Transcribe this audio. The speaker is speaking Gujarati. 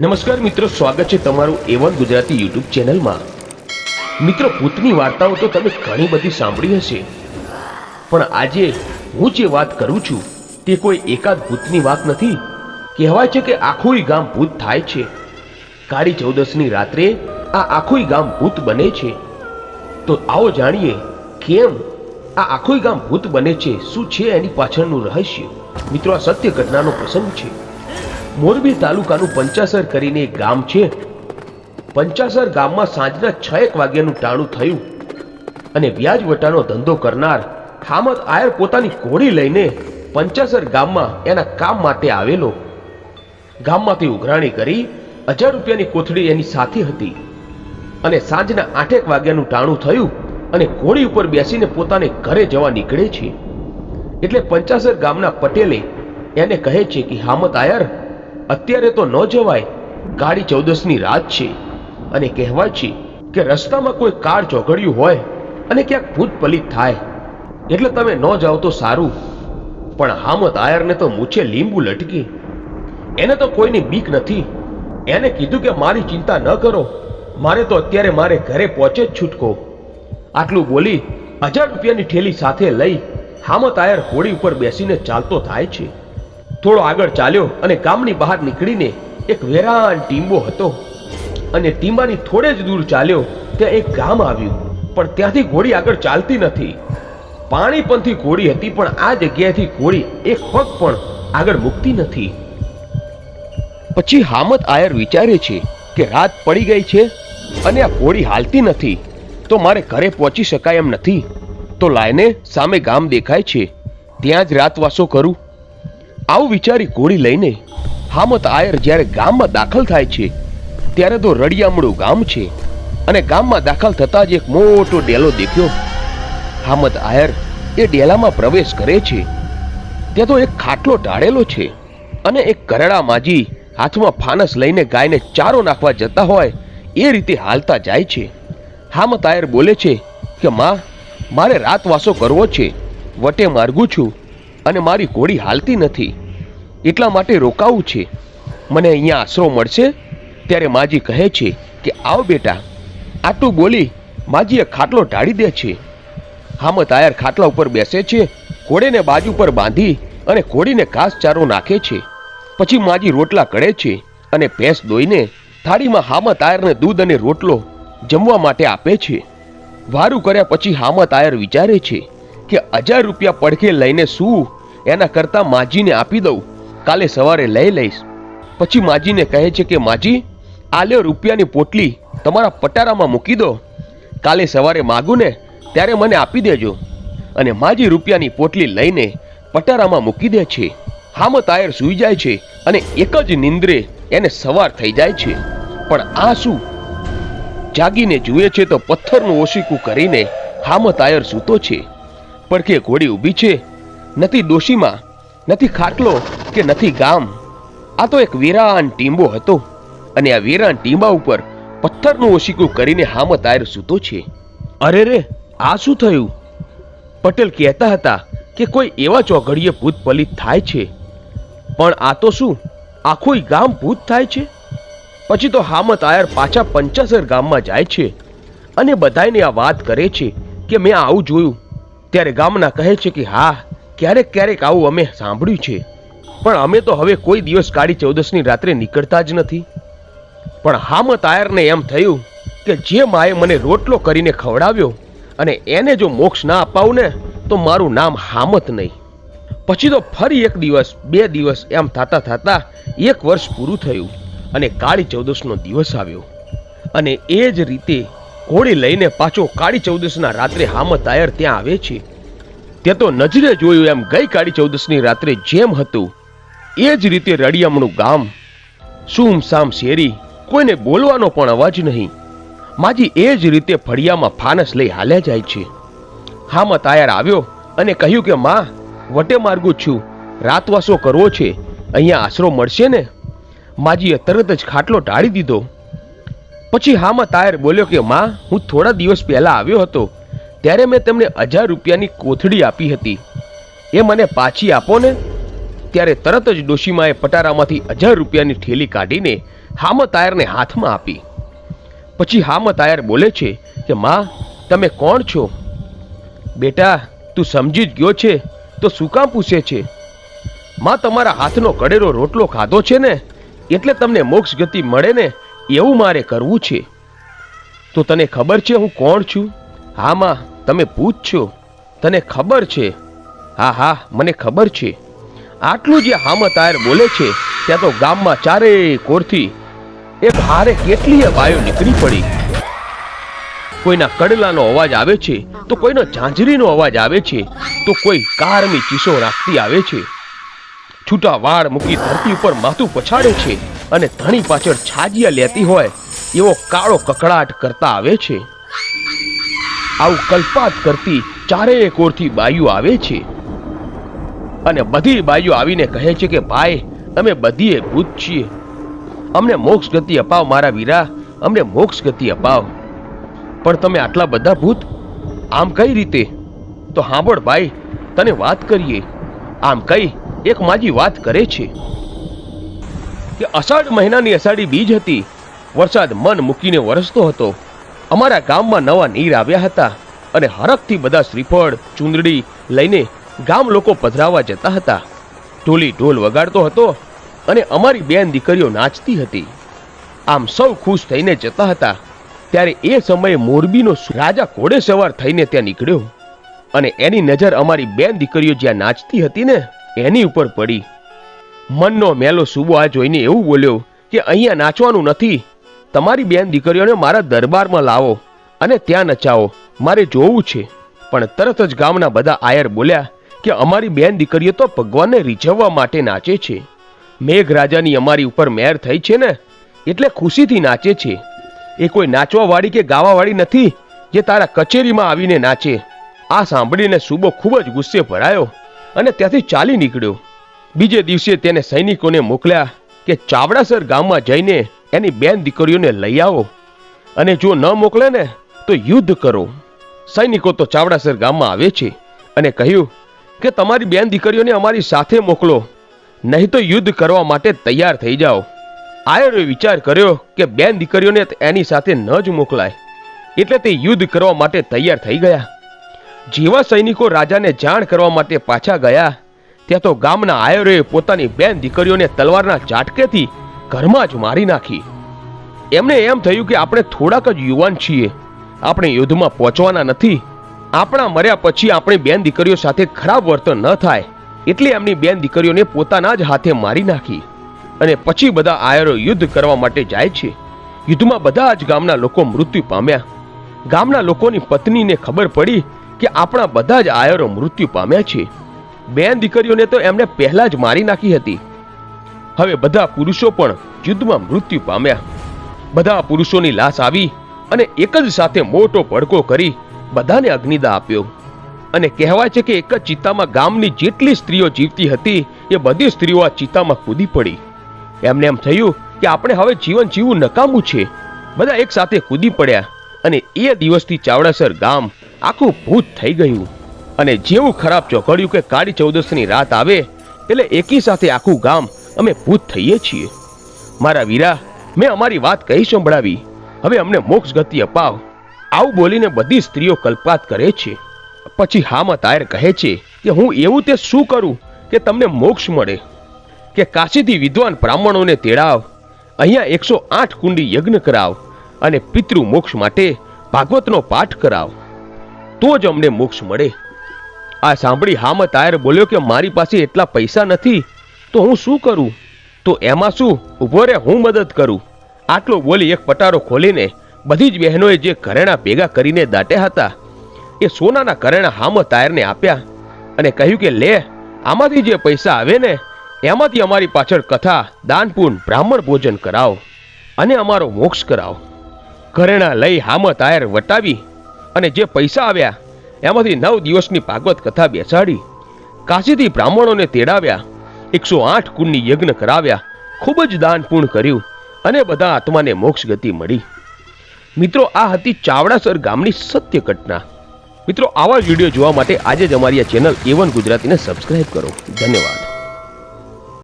નમસ્કાર મિત્રો, સ્વાગત છે તમારું એવન ગુજરાતી યુટ્યુબ ચેનલમાં. મિત્રો, ભૂતની વાર્તાઓ તો તમે ઘણી બધી સાંભળી હશે. પણ આજે હું જે વાત કરું છું, તે કોઈ એકાદ ભૂતની વાત નથી. કહેવાય છે કે આખું ગામ ભૂત થાય છે. કાળી ચૌદસની રાત્રે આ આખું ગામ ભૂત બને છે. તો આવો જાણીએ કેમ આ આખું ગામ ભૂત બને છે, શું છે એની પાછળનું રહસ્ય? મિત્રો, આ સત્ય ઘટનાનો પ્રસંગ છે. મોરબી તાલુકાનું પંચાસર કરીને એક ગામ છે. પંચાસર ગામમાં સાંજના છ એક વાગ્યાનું ટાણું થયું અને વ્યાજ વટાનો ધંધો કરનાર હામદ આયર પોતાની ઘોડી લઈને પંચાસર ગામમાં એના કામ માટે આવેલો. ગામમાંથી ઉઘરાણી કરી હજાર રૂપિયાની કોથળી એની સાથે હતી અને સાંજના આઠેક વાગ્યાનું ટાણું થયું અને ઘોડી ઉપર બેસીને પોતાને ઘરે જવા નીકળે છે. એટલે પંચાસર ગામના પટેલે એને કહે છે કે, હામત આયર અત્યારે તો ન જવાય. ગાડી ચૌદસની રાત છે અને કહેવાય છે કે રસ્તામાં કોઈ કાર ચોઘડ્યું હોય અને ક્યાંક ભૂત થાય. એટલે તમે ન જાઓ તો સારું. પણ હામત આયરને તો મૂછે લીંબુ લટકી. એને તો કોઈની બીક નથી. એને કીધું કે મારી ચિંતા ન કરો. મારે તો અત્યારે મારે ઘરે પહોંચે જ છૂટકો. આટલું બોલી હજાર રૂપિયાની ઠેલી સાથે લઈ હામત આયર હોડી ઉપર બેસીને ચાલતો થાય છે. થોડો આગળ ચાલ્યો અને ગામની બહાર નીકળીને એક વેરાન ટીંબો હતો. અને ટીંબાની થોડે જ દૂર ચાલ્યો, ત્યાં એક ગામ આવ્યું. પણ ત્યાંથી ઘોડી આગળ ચાલતી નથી. પાણી પંથી ઘોડી હતી, પણ આ જગ્યાએથી ઘોડી એક પગ પણ આગળ મૂકતી નથી. પછી હામત આયર વિચારે છે કે રાત પડી ગઈ છે અને આ ઘોડી હાલતી નથી. તો મારે ઘરે પહોંચી શકાય એમ નથી. તો લાઈને સામે ગામ દેખાય છે. ત્યાં જ રાતવાસો કરું. આવું વિચારી ઘોડી લઈને હામત આયર જ્યારે ગામમાં દાખલ થાય છે, ત્યારે તો રડિયામડું ગામ છે અને ગામમાં દાખલ થતા જ એક મોટો ડેલો દેખ્યો. હામત આયર એ ડેલામાં પ્રવેશ કરે છે. ત્યાં તો એક ખાટલો ઢાળેલો છે અને એક કરડા માજી હાથમાં ફાનસ લઈને ગાયને ચારો નાખવા જતા હોય એ રીતે હાલતા જાય છે. હામત આયર બોલે છે કે, માં, મારે રાતવાસો કરવો છે. વટે માર્ગું છું. અને મારી ઘોડી હાલતી નથી. એટલા માટે રોકાવું છે. મને અહીંયા આશરો મળશે ત્યારે માજી કહે છે કે આવ બેટા, આટલું બોલી માજીએ ખાટલો ઢાળી દે છે. હામત આયર ખાટલા ઉપર બેસે છે, ઘોડીને બાજુ પર બાંધી અને ઘોડીને ઘાસચારો નાખે છે. પછી માજી રોટલા કળે છે અને ભેંસ દોઈને થાળીમાં હામત આયરને દૂધ અને રોટલો જમવા માટે આપે છે. વારું કર્યા પછી હામત આયર વિચારે છે કે હજાર રૂપિયા પડખે લઈને શું એના કરતાં માજીને આપી દઉં. કાલે સવારે લઈ લઈશ. પછી માજીને કહે છે કે, માજી, આ રૂપિયાની પોટલી તમારા પટારામાં મૂકી દો. કાલે સવારે માગું ને ત્યારે મને આપી દેજો. અને માજી રૂપિયાની પોટલી લઈને પટારામાં મૂકી દે છે. હામત આયર સૂઈ જાય છે અને એક જ નિંદ્રે એને સવાર થઈ જાય છે. પણ આ શું? જાગીને જુએ છે તો પથ્થરનું ઓશીકું કરીને હામત આયર સૂતો છે. પડખે ઘોડી ઊભી છે નથી ડોશીમાં, નથી ખાટલો કે નથી ગામ. આ તો એક વીરાન ટીંબો હતો અને આ વીરાન ટીંબા ઉપર પથ્થરનું ઓશીકું કરીને હામત આયર સૂતો છે. અરે રે, આ શું થયું? પટેલ કહેતા હતા કે કોઈ એવા ચોઘડીએ ભૂત પલિત થાય છે. પણ આ તો શું? આખું ગામ ભૂત થાય છે? પછી તો હામત આયર પાછા પંચાસર ગામમાં જાય છે અને બધાયને આ વાત કરે છે કે મેં આવું જોયું. ત્યારે ગામના કહે છે કે હા ક્યારેક ક્યારેક આવું અમે સાંભળ્યું છે. પણ અમે તો હવે કોઈ દિવસ કાળી ચૌદસની રાત્રે નીકળતા જ નથી. પણ હામત આયરને એમ થયું કે જે માએ મને રોટલો કરીને ખવડાવ્યો અને એને જો મોક્ષ ના અપાવું ને, તો મારું નામ હામત નહીં. પછી તો ફરી એક દિવસ, બે દિવસ એમ થાતા થાતા એક વર્ષ પૂરું થયું અને કાળી ચૌદસનો દિવસ આવ્યો. અને એ જ રીતે ઘોડી લઈને પાછો કાળી ચૌદસના રાત્રે હામત આયર ત્યાં આવે છે. તે તો નજરે જોયું એમ ગઈ કાળી ચૌદસની રાત્રે જેમ હતું. એ જ રીતે રળિયામણું ગામ, સુમસામ શેરી, કોઈને બોલવાનો પણ અવાજ નહીં. માજી એ જ રીતે ફળિયામાં ફાનસ લઈ હાલ્યા જાય છે. હામત તાયાર આવ્યો અને કહ્યું કે, માં, વટે માર્ગું છું. રાતવાસો કરવો છે. અહીંયા આશરો મળશે ને? માજીએ તરત જ ખાટલો ટાળી દીધો. પછી હામત તાયર બોલ્યો કે, માં, હું થોડા દિવસ પહેલા આવ્યો હતો. ત્યારે મેં તેમને હજાર રૂપિયાની કોથળી આપી હતી. એ મને પાછી આપો ને. ત્યારે તરત જ ડોશીમાએ પટારામાંથી હજાર રૂપિયાની ઠેલી કાઢીને હામત હાથમાં આપી. પછી હામત આયર બોલે છે કે, માં, તમે કોણ છો? બેટા, તું સમજી જ ગયો છે, તો શું કામ પૂછે છે? માં, તમારા હાથનો કડેલો રોટલો ખાધો છે ને, એટલે તમને મોક્ષ ગતિ મળે ને, એવું મારે કરવું છે. તો તને ખબર છે હું કોણ છું? હા, માં તમે પૂછશો તને ખબર છે? હા હા, મને ખબર છે. આટલું જે હામત આયર બોલે છે, ત્યાં તો ગામમાં ચારે કોરથી એક હારે કેટલીય બાયો નીકળી પડી. કોઈના કડલાનો અવાજ આવે છે, તો કોઈનો ઝાંઝરીનો અવાજ આવે છે, તો કોઈ કારની ચીસો રાખતી આવે છે. છૂટા વાળ મૂકી ધરતી ઉપર માથું પછાડે છે અને ધણી પાછળ છાજિયા લેતી હોય એવો કાળો કકડાટ કરતા આવે છે. આવું કલ્પાત કરતી ચારેય કોરથી બાયું આવે છે. અને બધી બાઈઓ આવીને કહે છે કે, ભાઈ, અમે બધીએ ભૂત છીએ. અમને મોક્ષ ગતિ અપાવ મારા વીરા, અમને મોક્ષ ગતિ અપાવ. પણ તમે આટલા બધા ભૂત, આમ કઈ રીતે? તો હાંભળ ભાઈ, તને વાત કરીએ. આમ કઈ, એક માજી વાત કરે છે. કે અષાઢ મહિનાની અષાઢી બીજ હતી. વરસાદ મન મૂકીને વરસતો હતો. અમારા ગામમાં નવા નીર આવ્યા હતા અને હરખથી બધા શ્રીફળ, ચુંદડી લઈને ગામ લોકો પધરાવા જતા હતા. ઢોલી ઢોલ વગાડતો હતો અને અમારી બેન દીકરીઓ નાચતી હતી. આમ સૌ ખુશ થઈને જતા હતા. ત્યારે એ સમયે મોરબીનો રાજા ઘોડે સવાર થઈને ત્યાં નીકળ્યો અને એની નજર અમારી બેન દીકરીઓ જ્યાં નાચતી હતી ને, એની ઉપર પડી. મનનો મેલો સુબો આ જોઈને એવું બોલ્યો કે અહીંયા નાચવાનું નથી. તમારી બેન દીકરીઓને મારા દરબારમાં લાવો અને ત્યાં નચાવો. મારે જોવું છે. પણ તરત જ ગામના બધા આયર બોલ્યા કે અમારી બેન દીકરીઓ તો ભગવાનને રીઝવવા માટે નાચે છે. મેઘરાજાની અમારી ઉપર મેર થઈ છે ને, એટલે ખુશીથી નાચે છે. એ કોઈ નાચવાવાળી કે ગાવાવાળી નથી જે તારા કચેરીમાં આવીને નાચે. આ સાંભળીને સુબો ખૂબ જ ગુસ્સે ભરાયો અને ત્યાંથી ચાલી નીકળ્યો. બીજે દિવસે તેને સૈનિકોને મોકલ્યા કે ચાવડાસર ગામમાં જઈને એની બેન દીકરીઓને લઈ આવો. અને જો ન મોકલે ને, તો યુદ્ધ કરો. સૈનિકો તો ચાવડાસર ગામમાં આવે છે અને કહ્યું કે તમારી બેન દીકરીઓને અમારી સાથે મોકલો, નહીં તો યુદ્ધ કરવા માટે તૈયાર થઈ જાઓ. આયરોએ વિચાર કર્યો કે બેન દીકરીઓને એની સાથે ન જ મોકલાય. એટલે તે યુદ્ધ કરવા માટે તૈયાર થઈ ગયા. જેવા સૈનિકો રાજાને જાણ કરવા માટે પાછા ગયા, ત્યાં તો ગામના આયરોએ પોતાની બેન દીકરીઓને તલવારના ઝાટકેથી ઘરમાં જ મારી નાખી. એમને એમ થયું કે આપણે થોડાક જ યુવાન છીએ. આપણે યુદ્ધમાં પહોંચવાના નથી. આપણા મર્યા પછી આપણી બેન દીકરીઓ સાથે ખરાબ વર્તન ન થાય. એટલે એમની બેન દીકરીઓને પોતાના જ હાથે મારી નાખી. અને પછી બધા આયરો યુદ્ધ કરવા માટે જાય છે. યુદ્ધમાં બધા જ ગામના લોકો મૃત્યુ પામ્યા. ગામના લોકોની પત્નીને ખબર પડી કે આપણા બધા જ આયરો મૃત્યુ પામ્યા છે. બેન દીકરીઓને તો એમણે પહેલા જ મારી નાખી હતી. હવે બધા પુરુષો પણ યુદ્ધમાં મૃત્યુ પામ્યા. બધા પુરુષોની લાશ આવી અને એક જ સાથે મોટો ભડકો કરી બધાને અગ્નિદા આપ્યો. અને કહેવાય છે કે એક જ ચિત્તામાં ગામની જેટલી સ્ત્રીઓ જીવતી હતી, એ બધી સ્ત્રીઓ આ ચિત્તામાં કૂદી પડી. એમને એમ થયું કે આપણે હવે જીવન જીવવું નકામું છે. બધા એક સાથે કૂદી પડ્યા અને એ દિવસથી ચાવડાસર ગામ આખું ભૂત થઈ ગયું. અને જેવું ખરાબ ચોઘડ્યું કે કાળી ચૌદસની રાત આવે, એટલે એકી સાથે આખું ગામ અમે ભૂત થઈએ છીએ. મારા વીરા, મેં અમારી વાત કહી સંભળાવી. હવે અમને મોક્ષ ગતિ અપાવ. આવું બોલીને બધી સ્ત્રીઓ કલ્પાત કરે છે. પછી હામત આયર કહે છે કે હું એવું તે શું કરું કે તમને મોક્ષ મળે? કે કાશીથી વિદ્વાન બ્રાહ્મણોને તેડાવ. અહીંયા એકસો આઠ કુંડી યજ્ઞ કરાવ અને પિતૃ મોક્ષ માટે ભાગવતનો પાઠ કરાવ. તો જ અમને મોક્ષ મળે. આ સાંભળી હામત આયર બોલ્યો કે મારી પાસે એટલા પૈસા નથી તો હું શું કરું? તો એમાં શું? ઊભો રે હું મદદ કરું. આટલો બોલી એક પટારો ખોલીને બધી જ બહેનોએ જે ઘરેણાં ભેગા કરીને દાટ્યા હતા, એ સોનાના ઘરેણા હામત આયરને આપ્યા અને કહ્યું કે, લે, આમાંથી જે પૈસા આવે ને, એમાંથી અમારી પાછળ કથા દાનપૂન બ્રાહ્મણ ભોજન કરાવો અને અમારો મોક્ષ કરાવો. ઘરેણા લઈ હામત આયર વટાવી અને જે પૈસા આવ્યા, એમાંથી નવ દિવસની ભાગવત કથા બેસાડી. કાશીથી બ્રાહ્મણોને તેડાવ્યા એકસો આઠ કુંડની યજ્ઞ કરાવ્યા. ખૂબ જ દાન પૂર્ણ કર્યું અને બધા આત્માને મોક્ષ ગતિ મળી. મિત્રો, આ હતી ચાવડાસર ગામની સત્ય ઘટના. મિત્રો, આવા વીડિયો જોવા માટે આજે જ અમારી આ ચેનલ એવન ગુજરાતીને સબસ્ક્રાઇબ કરો. ધન્યવાદ.